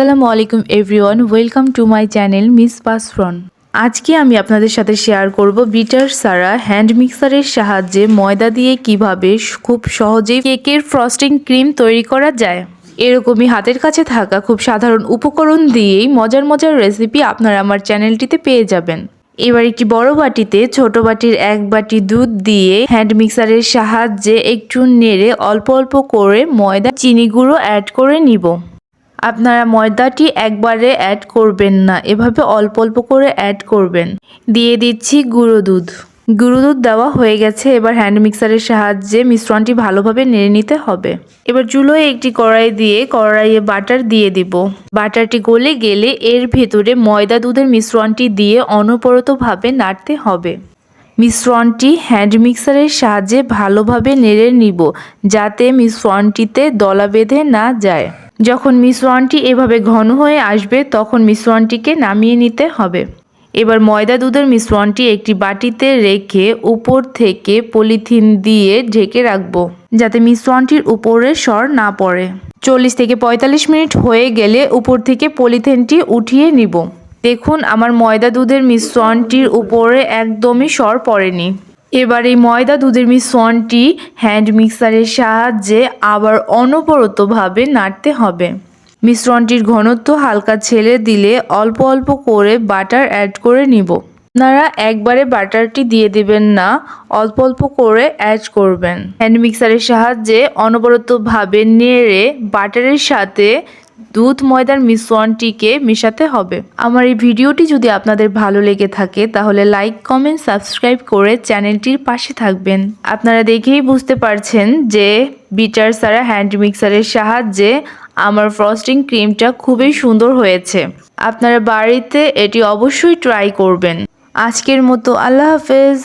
আসসালামু আলাইকুম everyone, welcome to my channel miss পাসফ্রন। আজকে আমি আপনাদের সাথে শেয়ার করব বিটার সারা হ্যান্ড মিক্সারের সাহায্যে ময়দা দিয়ে কীভাবে খুব সহজেই কেকের ফ্রস্টিং ক্রিম তৈরি করা যায়। এরকমই হাতের কাছে থাকা খুব সাধারণ উপকরণ দিয়েই মজার মজার রেসিপি আপনারা আমার চ্যানেলটিতে পেয়ে যাবেন। এবার একটি বড় বাটিতে ছোট বাটির এক বাটি দুধ দিয়ে হ্যান্ড মিক্সারের সাহায্যে একটু নেড়ে অল্প অল্প করে ময়দা, চিনি গুঁড়ো অ্যাড করে নিব। আপনারা ময়দাটি একবারে অ্যাড করবেন না। এভাবে অল্প অল্প করে অ্যাড করবেন। দিয়ে দিচ্ছি গুঁড়ো দুধ। গুঁড়ো দুধ দেওয়া হয়ে গেছে। এবার হ্যান্ড মিক্সারের সাহায্যে মিশ্রণটি ভালোভাবে নেড়ে নিতে হবে। এবার চুলোয় একটি কড়াই দিয়ে কড়াইয়ে বাটার দিয়ে দিব। বাটারটি গলে গেলে এর ভেতরে ময়দা দুধের মিশ্রণটি দিয়ে অনবরতভাবে নাড়তে হবে। মিশ্রণটি হ্যান্ড মিক্সারের সাহায্যে ভালোভাবে নেড়ে নিব, যাতে মিশ্রণটিতে দলা বেঁধে না যায়। যখন মিশ্রণটি এভাবে ঘন হয়ে আসবে, তখন মিশ্রণটিকে নামিয়ে নিতে হবে। এবার ময়দা দুধের মিশ্রণটি একটি বাটিতে রেখে উপর থেকে পলিথিন দিয়ে ঢেকে রাখব, যাতে মিশ্রণটির উপরে সর না পড়ে। চল্লিশ থেকে পঁয়তাল্লিশ মিনিট হয়ে গেলে উপর থেকে পলিথিনটি উঠিয়ে নিব। দেখুন, আমার ময়দা দুধের মিশ্রণটির উপরে একদমই সর পড়েনি। এবার এই ময়দা দুধের মিশ্রণটি হ্যান্ড মিক্সারের সাহায্যে আবার অনবরতভাবে নাড়তে হবে। মিশ্রণটির ঘনত্ব হালকা ছেড়ে দিলে অল্প অল্প করে বাটার অ্যাড করে নিব। আপনারা একবারে বাটারটি দিয়ে দিবেন না, অল্প অল্প করে অ্যাড করবেন। হ্যান্ড মিক্সারের সাহায্যে অনবরতভাবে নেড়ে বাটারের সাথে দুধ ময়দার মিশ্রণটিকে মেশাতে হবে। আমার এই ভিডিওটি যদি আপনাদের ভালো লেগে থাকে, তাহলে লাইক, কমেন্ট, সাবস্ক্রাইব করে চ্যানেলটির পাশে থাকবেন। আপনারা দেখেই বুঝতে পারছেন যে বিটার সারা হ্যান্ড মিক্সারের সাহায্যে আমার ফ্রস্টিং ক্রিমটা খুবই সুন্দর হয়েছে। আপনারা বাড়িতে এটি অবশ্যই ট্রাই করবেন। আজকের মতো আল্লাহ হাফেজ।